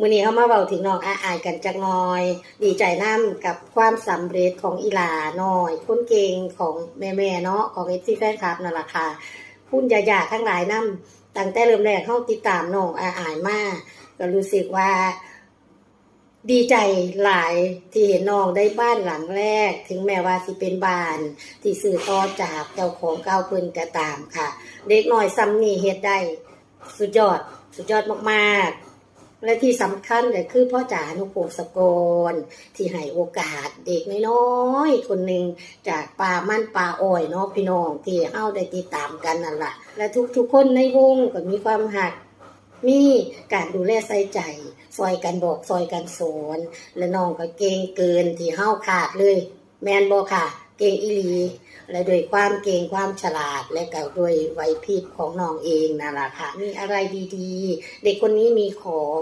มื้อนี้เขามาเว้าถึงน้องอาอายกันจักน่อย ดีใจนํกับความสำเร็จของอีหลาน้อยคนเก่งของแม่ๆเนาะของ FC แฟนคลับนั่นแหละค่ะคุณยาๆทั้งหลายนํตั้งแต่เริ่มแรกเฮาติดตามน้องอาอายมากก็รู้สึกว่าดีใจหลายที่เห็นน้องได้บ้านหลังแรก ถึงแม้ว่าสิเป็นบ้าน ที่ซื้อต่อจากเจ้าของเก่าเพิ่นก็ตามค่ะ เด็กน้อยซ้ำนี่เฮ็ดได้ สุดยอด สุดยอดมากๆ และที่สำคัญก็คือพ่อจ๋านุพงศกร ที่ให้โอกาสเด็กน้อยๆคนหนึ่งจากป่ามั่นป่าอ้อยเนาะพี่น้องที่เฮาได้ติดตามกันนั่นแหละและทุกๆคนในวงก็มีความหักมีการดูแลใส่ใจซอยกันบอกซอยกันสอนและน้องก็เก่งเกินที่เฮาขาดเลย แมนบ่ค่ะ เก่งอีหลีและโดวยความเก่งความฉลาดและก็ด้วยไหวพริบของน้องเองนั่นแหละค่ะมีอะไรดีๆ เด็กคนนี้มีของ